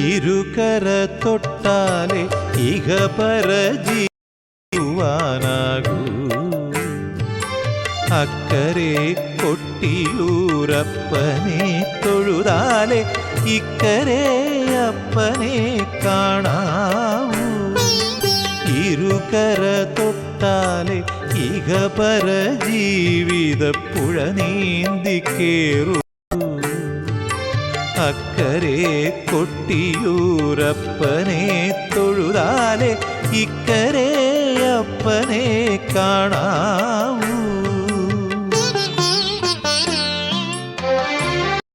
ഇരുകര തൊട്ടാലേ ഇഹപര ജീവാനാകൂ അക്കരെ കൊട്ടിയൂരപ്പനെ തൊഴുതാലേ ഇക്കരെ അപ്പനെ കാണാവൂ. ഇരുകര തൊട്ടാലേ ഇഹപര ജീവിത പുഴ നീന്തിക്കേറൂ അക്കരെ കൊട്ടിയൂരപ്പനെ തൊഴുതാലെ ഇക്കരെ അപ്പനെ കാണാവൂ.